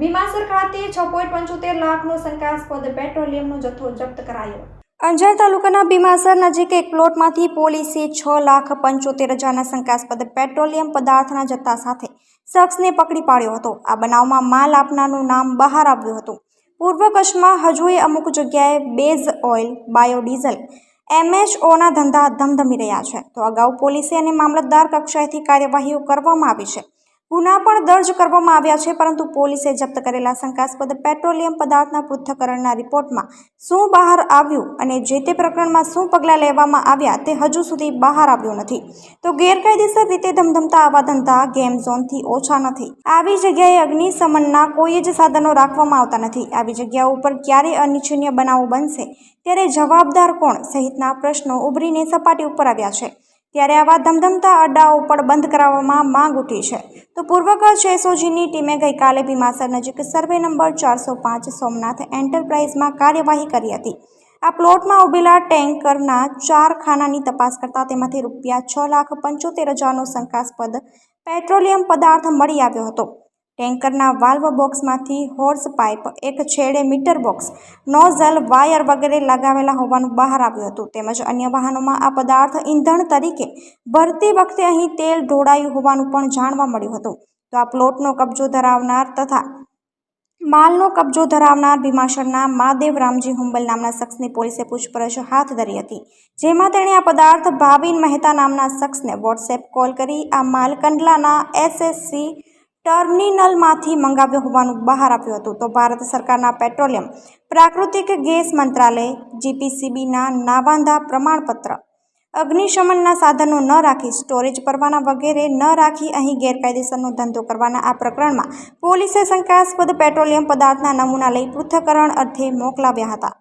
Point પંચોતેર લાખનો શંકાસ્પદ પેટ્રોલિયમનો જથ્થો જપ્ત કરાયો. અંજાર તાલુકાના ભીમાસર નજીક એક પ્લોટમાંથી પોલીસે છ લાખ પંચોતેર હજારના શંકાસ્પદ પેટ્રોલિયમ પદાર્થના જથ્થા સાથે શખ્સને પકડી પાડ્યો હતો. આ બનાવમાં માલ આપનારનું નામ બહાર આવ્યું હતું. પૂર્વ કચ્છમાં હજુએ અમુક જગ્યાએ બેઝ ઓઇલ, બાયોડીઝલ, એમએચઓના ધંધા ધમધમી રહ્યા છે. તો અગાઉ પોલીસે અને મામલતદાર કક્ષાએથી કાર્યવાહીઓ કરવામાં આવી છે. ગુના પણ દર્જ કરવામાં આવ્યા છે, પરંતુ પોલીસે જપ્ત કરેલા શંકાસ્પદ પેટ્રોલિયમ પદાર્થના પૃથ્થકરણના રિપોર્ટમાં શું બહાર આવ્યું અને જે તે પ્રકરણમાં શું પગલાં લેવામાં આવ્યા તે હજુ સુધી બહાર આવ્યું નથી. તો ગેરકાયદેસર રીતે ધમધમતા આવા ધંધા ગેમ ઝોનથી ઓછા નથી. આવી જગ્યાએ અગ્નિશમનના કોઈ જ સાધનો રાખવામાં આવતા નથી. આવી જગ્યાઓ ઉપર ક્યારે અનિચ્છનીય બનાવો બનશે, ત્યારે જવાબદાર કોણ? સહિતના પ્રશ્નો ઉભરીને સપાટી ઉપર આવ્યા છે. ત્યારે આવા ધમધમતા અડ્ડાઓ પણ બંધ કરાવવામાં માંગ ઉઠી છે. તો પૂર્વ કચ્છ એસઓજીની ટીમે ગઈકાલે ભીમાસર નજીક સર્વે નંબર ચારસો પાંચ સોમનાથ એન્ટરપ્રાઇઝમાં કાર્યવાહી કરી હતી. આ પ્લોટમાં ઉભેલા ટેન્કરના ચાર ખાનાની તપાસ કરતા તેમાંથી રૂપિયા છ લાખ પંચોતેર હજારનો શંકાસ્પદ પેટ્રોલિયમ પદાર્થ મળી આવ્યો હતો. ટેન્કરના વાલ્વ બોક્સમાંથી હોર્સ પાઇપ એક છેડે મીટર બોક્સ, નોઝલ વાયર વગેરે લગાવેલા હોવાનું બહાર આવ્યું હતું. તેમજ અન્ય વાહનોમાં આ પદાર્થ ઈંધણ તરીકે ભરતી વખતે અહીં તેલ ઢોળાયું હોવાનું પણ જાણવા મળ્યું હતું. તો આ પ્લોટનો કબજો ધરાવનાર તથા માલનો કબજો ધરાવનાર ભીમાશરના મહાદેવ રામજી હુંબલ નામના શખ્સની પોલીસે પૂછપરછ હાથ ધરી હતી. જેમાં તેણે આ પદાર્થ ભાવિન મહેતા નામના શખ્સને વોટ્સએપ કોલ કરી આ માલ કંડલાના એસએસસી ટર્મિનલમાંથી મંગાવ્યો હોવાનું બહાર આવ્યું હતું. તો ભારત સરકારના પેટ્રોલિયમ, પ્રાકૃતિક ગેસ મંત્રાલય, જીપીસીબીના નાવાંધા પ્રમાણપત્ર, અગ્નિશમનના સાધનો ન રાખી, સ્ટોરેજ પરવાના વગેરે ન રાખી અહીં ગેરકાયદેસરનો ધંધો કરવાના આ પ્રકરણમાં પોલીસે શંકાસ્પદ પેટ્રોલિયમ પદાર્થના નમૂના લઈ પૃથ્થકરણ અર્થે મોકલાવ્યા હતા.